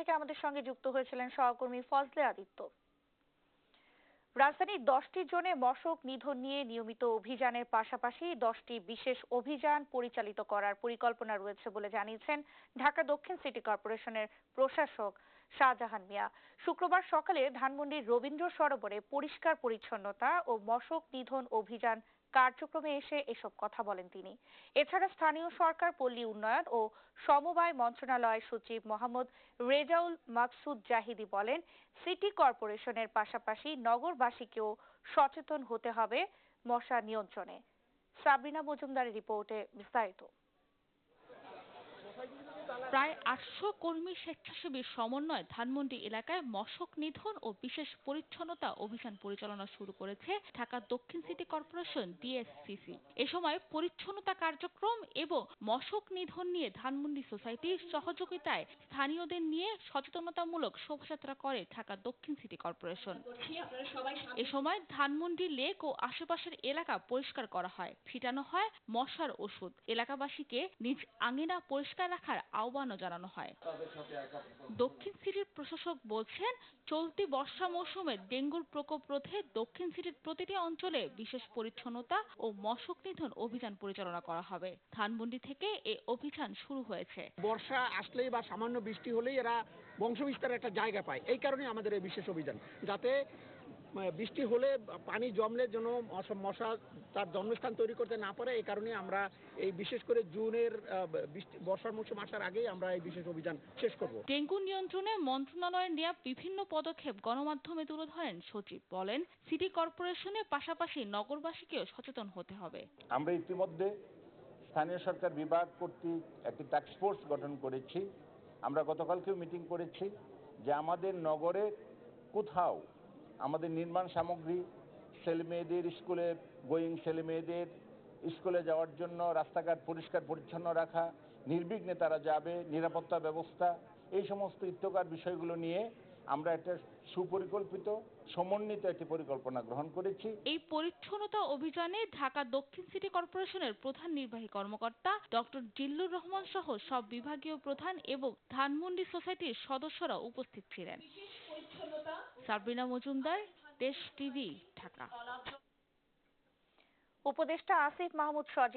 থেকে আমাদের সঙ্গে যুক্ত হয়েছিলেন সহকর্মী ফজলে আদিত্য। রাজধানীর দশটি জোনে মশক নিধন নিয়ে নিয়মিত অভিযানের পাশাপাশি দশটি বিশেষ অভিযান পরিচালিত করার পরিকল্পনা রয়েছে বলে জানিয়েছেন ঢাকা দক্ষিণ সিটি কর্পোরেশনের প্রশাসক শাহজাহান মিয়া। শুক্রবার সকালে ধানমন্ডির রবীন্দ্র সরোবরে পরিষ্কার পরিচ্ছন্নতা ও মশক নিধন অভিযান কার্যক্রমে এসে এসব কথা বলেন তিনি। এছাড়া স্থানীয় সরকার, পল্লী উন্নয়ন ও সমবায় মন্ত্রণালয় সচিব মোহাম্মদ রেজাউল মাকসুদ জাহিদি বলেন, সিটি কর্পোরেশনের পাশাপাশি নগরবাসীকেও সচেতন হতে হবে মশা নিয়ন্ত্রণে। সাবিনা মজুমদারের রিপোর্টে বিস্তারিত। প্রায় আটশো কর্মী স্বেচ্ছাসেবীর সমন্বয়ে ধানমন্ডি এলাকায় মশক নিধন ও বিশেষ পরিচ্ছন্নতা অভিযান পরিচালনা শুরু করেছে ঢাকা দক্ষিণ সিটি কর্পোরেশন, ডিএসসিসি। এ সময় পরিচ্ছন্নতা কার্যক্রম এবং মশক নিধন নিয়ে ধানমন্ডি সোসাইটির সহযোগিতায় স্থানীয়দের নিয়ে সচেতনতামূলক শোভাযাত্রা করে ঢাকা দক্ষিণ সিটি কর্পোরেশন। এ সময় ধানমন্ডি লেক ও আশেপাশের এলাকা পরিষ্কার করা হয় ছিটানো হয় মশার ওষুধ। এলাকাবাসীকে নিজ আঙিনা পরিষ্কার রাখার আহ্বানও জানানো হয়। দক্ষিণ সিটির প্রশাসক বলছেন চলতি বর্ষা মৌসুমে ডেঙ্গুর প্রকোপ রোধে দক্ষিণ সিটির প্রতিটি অঞ্চলে বিশেষ পরিচ্ছন্নতা ও মশক নিধন অভিযান পরিচালনা করা হবে। ধানমন্ডি থেকে এ অভিযান শুরু হয়েছে। বর্ষা আসলেই বা সামান্য বৃষ্টি হলেই এরা বংশবিস্তারের একটা জায়গা পায়। এই কারণে আমাদের এই বিশেষ অভিযান। যাতে বৃষ্টি হলে পানি জমলে যেন মশা- তার জন্মস্থান তৈরি করতে না পারে এই কারণে আমরা এই বিশেষ করে জুনের বৃষ্টি বর্ষার মৌসুম আসার আগেই আমরা এই বিশেষ অভিযান শেষ করব। ডেঙ্গু নিয়ন্ত্রণে মন্ত্রণালয়ের নেওয়া বিভিন্ন পদক্ষেপ গণমাধ্যমে তুলে ধরেন সচিব। বলেন সিটি কর্পোরেশনের পাশাপাশি নগরবাসীকেও সচেতন হতে হবে। আমরা ইতিমধ্যে স্থানীয় সরকার বিভাগ কর্তৃক একটি টাস্ক ফোর্স গঠন করেছি। আমরা গতকালকেও মিটিং করেছি যে আমাদের নগরে কোথাও আমাদের নির্মাণ সামগ্রী, ছেলে মেয়েদের স্কুলে, গোয়িং ছেলে মেয়েদের স্কুলে যাওয়ার জন্য রাস্তাঘাট পরিষ্কার পরিচ্ছন্ন রাখা, নির্বিঘ্নে তারা যাবে, নিরাপত্তা ব্যবস্থা, এই সমস্ত ইত্যকার বিষয়গুলো নিয়ে আমরা একটা সুপরিকল্পিত, সমন্বিত একটি পরিকল্পনা গ্রহণ করেছি। এই পরিচ্ছন্নতা অভিযানে ঢাকা দক্ষিণ সিটি কর্পোরেশনের প্রধান নির্বাহী কর্মকর্তা ডক্টর জিল্লুর রহমান সহ সব বিভাগীয় প্রধান এবং ধানমন্ডি সোসাইটির সদস্যরা উপস্থিত ছিলেন। সাবরিনা মজুমদার দেশ টিভি ঢাকা। উপদেষ্টা আসিফ মাহমুদ সজীব